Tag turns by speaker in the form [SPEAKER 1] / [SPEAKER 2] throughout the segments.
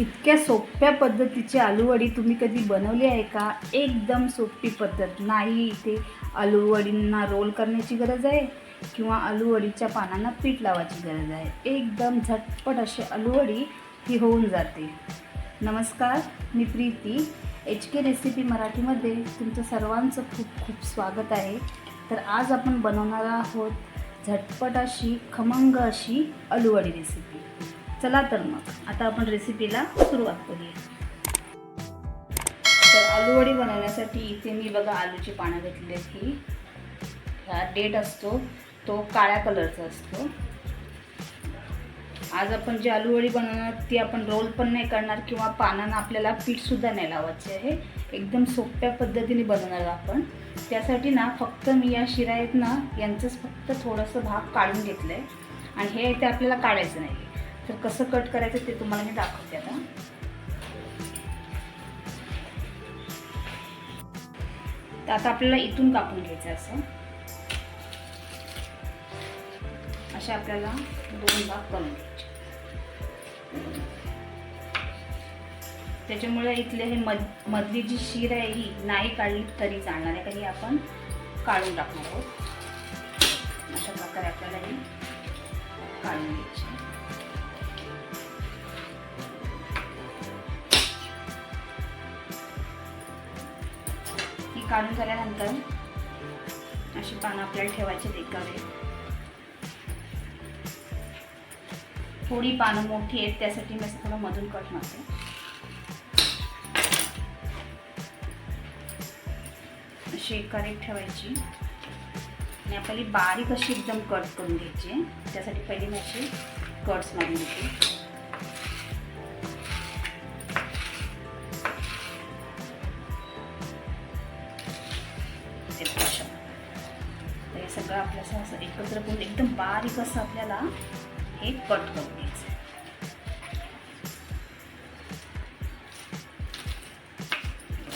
[SPEAKER 1] इतक्या सोप्या पद्धतीची आलूवडी तुम्ही कधी बनवली आहे का? एकदम सोपी पद्धत. नाही इथे आलूवडींना रोल करण्याची गरज आहे किंवा आलूवडीच्या पानांना पीठ लावायची गरज आहे. एकदम झटपट अशी आलूवडी ही होऊन जाते. नमस्कार मी प्रीती. एच के रेसिपी मराठीमध्ये तुमचं सर्वांचं खूप खूप स्वागत आहे. तर आज आपण बनवणार आहोत झटपट अशी खमंग अशी अलूवडी रेसिपी. चला तर मग. आता आपण रेसिपीला सुरुवात करूया. तर आलूवडी बनवण्यासाठी इथे मी बघा आलूची पानं घेतली आहेत ही. हा डेट असतो तो काळ्या कलरचा असतो. आज आपण जी आलूवडी बनवणार ती आपण रोल पण नाही करणार किंवा पानांना आपल्याला पीठसुद्धा नाही लावायचे आहे. एकदम सोप्या पद्धतीने बनवणार आपण. त्यासाठी ना फक्त मी या शिरायत ना यांचंच फक्त थोडंसं भाग काढून घेतलं आहे आणि हे ते आपल्याला काढायचं नाही तर कसं कट करायचं ते तुम्हाला मी दाखवते आता. तर आता आपल्याला इथून कापून घ्यायचं असं. असे आपल्याला दोन भाग करून घ्यायचे. त्याच्यामुळे इथले हे मध मधली जी शीर आहे ही नाही काढली तरी चालणार आहे काही आपण काढून टाकणार आहोत. अशा प्रकारे आपल्याला ही काढून घ्यायची. काढून झाल्यानंतर अशी पानं आपल्याला ठेवायची एकावे थोडी पानं मोठी आहेत त्यासाठी मी असं थोडं मधून कट मारते. अशी एकावर ठेवायची. आणि आपल्याला बारीक अशी एकदम कट करून घ्यायची. त्यासाठी पहिली मी अशी कट्स मारून घेते. असं असं एकत्र करून एकदम बारीक असं आपल्याला हे कट करून घ्यायचं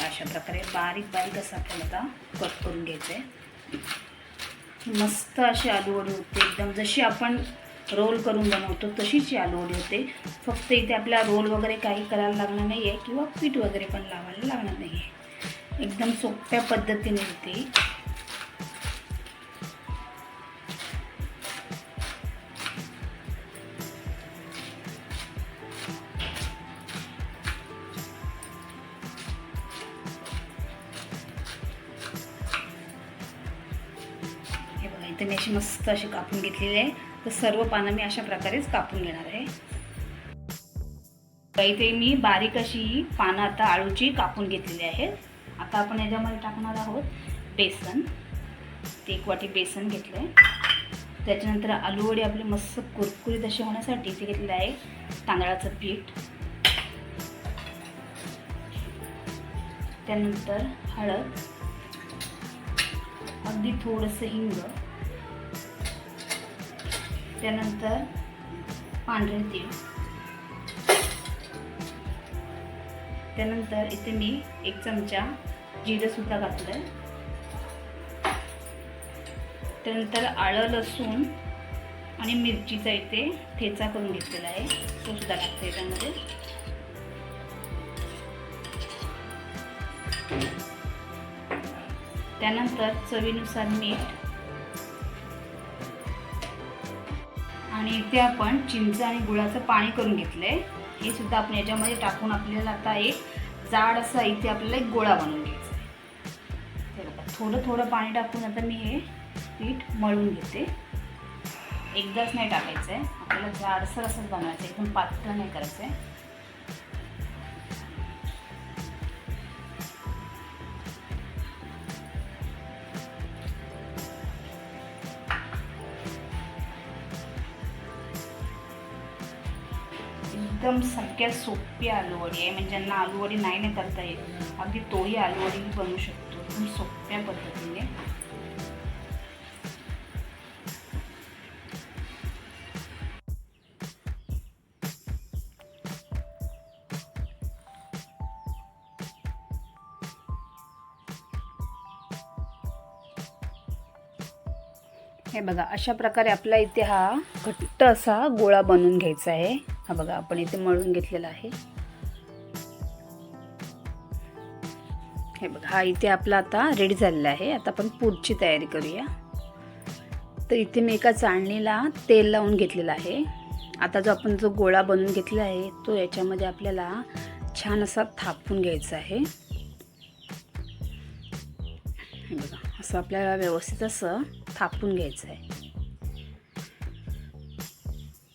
[SPEAKER 1] अशा प्रकारे बारीक बारीक असं आपल्याला आता कट करून घ्यायचं आहे मस्त अशी आलूवडी होते. एकदम जशी आपण रोल करून बनवतो तशीच ही आलूवडी होते. फक्त इथे आपल्याला रोल वगैरे काही करायला लागणार नाही आहे किंवा पीठ वगैरे पण लावायला लागणार नाही आहे एकदम सोप्या पद्धतीने होते. इथे मी अशी मस्त अशी कापून घेतलेली आहे. तर सर्व पानं मी अशा प्रकारेच कापून घेणार आहे. इथे मी बारीक अशी ही पानं आता आळूची कापून घेतलेली आहेत. आता आपण याच्यामध्ये टाकणार आहोत बेसन. ते एक वाटी बेसन घेतलं आहे त्याच्यानंतर आलूवडी आपले मस्त कुरकुरीत असे होण्यासाठी इथे घेतलेलं आहे तांदळाचं पीठ. त्यानंतर हळद. अगदी थोडंसं हिंग. त्यानंतर पांढरे तीळ. त्यानंतर इथे मी एक चमचा जिरंसुद्धा घातलं आहे त्यानंतर आळं लसूण आणि मिरचीचा इथे ठेचा करून घेतलेला आहे. तो सुद्धा टाकते याच्यामध्ये त्यानंतर चवीनुसार मीठ आणि इथे आपण चिंच आणि गुळाचं पाणी करून घेतलं आहे हे सुद्धा आपण याच्यामध्ये टाकून आपल्याला आता एक जाड असा इथे आपल्याला एक गोळा बनवून घ्यायचा आहे. थोडं थोडं पाणी टाकून आता मी हे पीठ मळून घेते. एकदाच नाही टाकायचं आहे आपल्याला जाडसर असंच बनवायचं आहे. एकदम पातळ नाही करायचं आहे एकदम सारख्या सोपी आलूवडी आहे. म्हणजे ज्यांना आलूवडी नाही नाही करता येत अगदी तोही आलूवडी बनवू शकतो. एकदम सोप्या पद्धतीने. हे बघा अशा प्रकारे आपला इथे हा घट्ट असा गोळा बनवून घ्यायचा आहे. हा बघा आपण इथे मळून घेतलेला आहे. हे बघा हा इथे आपला आता रेडी झालेला आहे. आता आपण पुढची तयारी करूया. तर इथे मी एका चाळणीला तेल लावून घेतलेलं आहे. आता जो आपण जो गोळा बनवून घेतला आहे तो याच्यामध्ये आपल्याला छान असा थापून घ्यायचा आहे. बघा. असं आपल्याला व्यवस्थित असं थापून घ्यायचं आहे.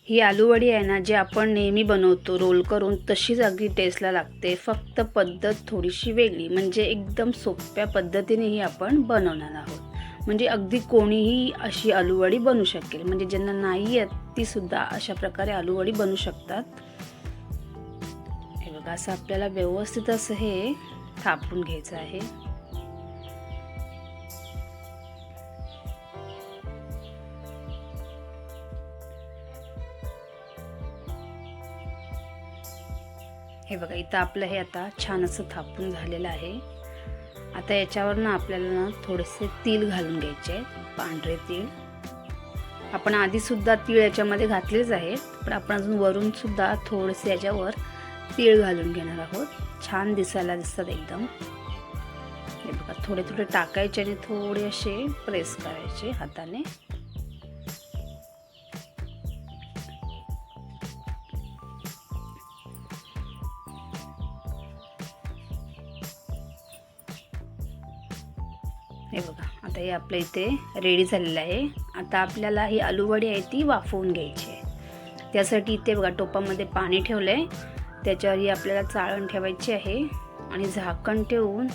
[SPEAKER 1] ही आलूवडी आहे ना जे आपण नेहमी बनवतो रोल करून तशीच अगदी टेस्टला लागते. फक्त पद्धत थोडीशी वेगळी म्हणजे एकदम सोप्या पद्धतीने ही आपण बनवणार आहोत. म्हणजे अगदी कोणीही अशी आलूवडी बनू शकेल. म्हणजे ज्यांना नाही येत तीसुद्धा अशा प्रकारे आलूवडी बनू शकतात. हे बघा असं आपल्याला व्यवस्थित असं हे थापून घ्यायचं आहे. हे बघा इथं आपलं हे आता छान असं थापून झालेलं आहे. आता याच्यावर ना आपल्याला ना थोडेसे तीळ घालून घ्यायचे आहेत पांढरे तीळ. आपण आधीसुद्धा तीळ याच्यामध्ये घातलेच आहेत पण आपण अजून वरूनसुद्धा थोडेसे याच्यावर तीळ घालून घेणार आहोत. छान दिसायला दिसतात एकदम. हे बघा थोडे थोडे टाकायचे आणि थोडे असे प्रेस करायचे हाताने. हे बघा आता हे आपल्या इथे रेडी झालेलं आहे. आता आपल्याला ही आलूवडी आहे ती वाफवून घ्यायची आहे. त्यासाठी इथे बघा टोपामध्ये पाणी ठेवलं आहे त्याच्यावर ही आपल्याला चाळण ठेवायची आहे आणि झाकण ठेवून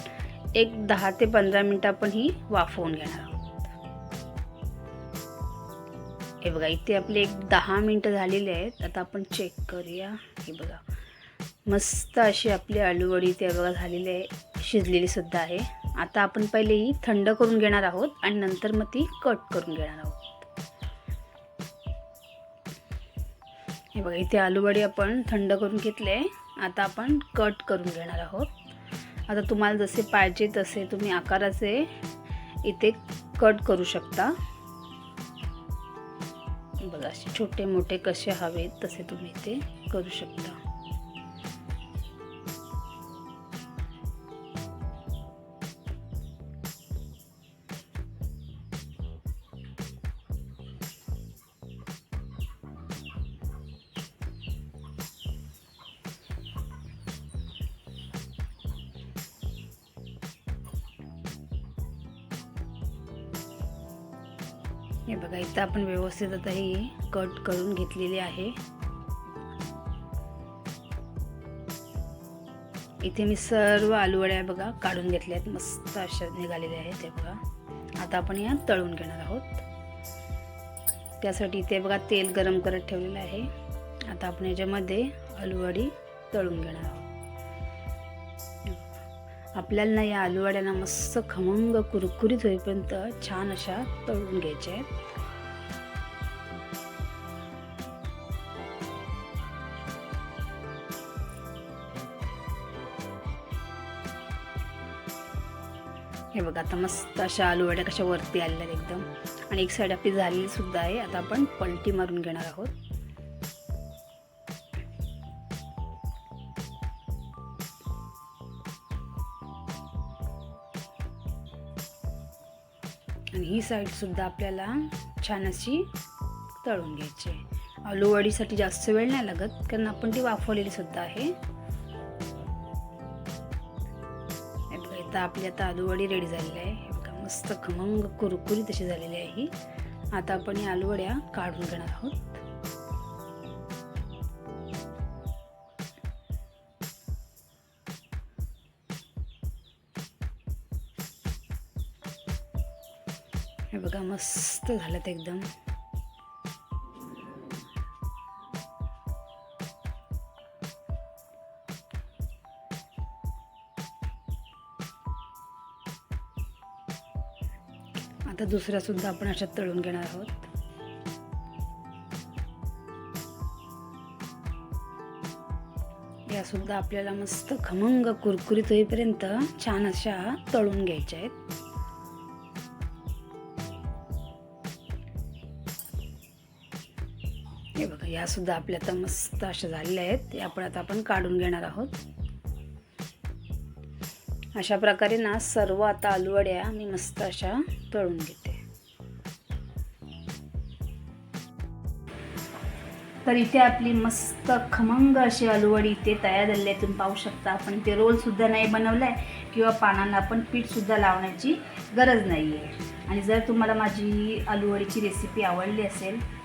[SPEAKER 1] एक दहा ते पंधरा मिनटं आपण ही वाफवून घेणार आहोत. हे बघा इथे आपले एक दहा मिनटं झालेले आहेत. आता आपण चेक करूया. हे बघा मस्त अशी आपली आलूवडी ते बघा झालेली आहे. शिजलेली सुद्धा आहे. आता आपण पहिले ही थंड करून घेणार आहोत आणि नंतर मग ती कट करून घेणार आहोत. हे बघा इथे आलूवडी आपण थंड करून घेतले. आता आपण कट करून घेणार आहोत. आता तुम्हाला जसे पाहिजे तसे तुम्ही आकाराचे इथे कट करू शकता. बघा असे छोटे मोठे कसे हवेत तसे तुम्ही इथे करू शकता. हे बघा इथं आपण व्यवस्थित आता ही कट करून घेतलेली आहे. इथे मी सर्व आलूवड्या बघा काढून घेतल्या आहेत मस्त अशा निघालेल्या आहेत हे बघा. आता आपण या तळून घेणार आहोत. त्यासाठी इथे बघा तेल गरम करत ठेवलेलं आहे. आता आपण याच्यामध्ये आलूवडी तळून घेणार आहोत. आपल्याला ना या आलूवड्यांना मस्त खमंग कुरकुरीत होईपर्यंत छान अशा तळून घ्यायच्या आहेत हे बघा आता मस्त अशा आलूवड्या कशा वरती आलेल्या आहेत एकदम. आणि एक साईड आपली झालेली सुद्धा आहे. आता आपण पलटी मारून घेणार आहोत. साईडसुद्धा आपल्याला छान अशी तळून घ्यायची आहे. आलूवडीसाठी जास्त वेळ नाही लागत कारण आपण ती वाफवलेली सुद्धा आहे. आता आपली आता आलूवडी रेडी झालेली आहे. हे बघा मस्त खमंग कुरकुरी तशी झालेली आहे ही. आता आपण या आलूवड्या काढून घेणार आहोत. हे बघा मस्त झालं ते एकदम. आता दुसऱ्या सुद्धा आपण अशा तळून घेणार आहोत. या सुद्धा आपल्याला मस्त खमंग कुरकुरीत होईपर्यंत छान अशा तळून घ्यायच्या आहेत. हे बघा यासुद्धा आपल्या आता मस्त अशा झालेल्या आहेत. ते आपण आता आपण काढून घेणार आहोत. अशा प्रकारे ना सर्व आता आलूवड्या मी मस्त अशा तळून घेते. तर इथे आपली मस्त खमंग अशी आलूवडी इथे तयार झाली आहे. तुम्ही पाहू शकता आपण ते रोलसुद्धा नाही बनवला आहे किंवा पानांना आपण पीठसुद्धा लावण्याची गरज नाही आहे आणि जर तुम्हाला माझी आलूवडीची रेसिपी आवडली असेल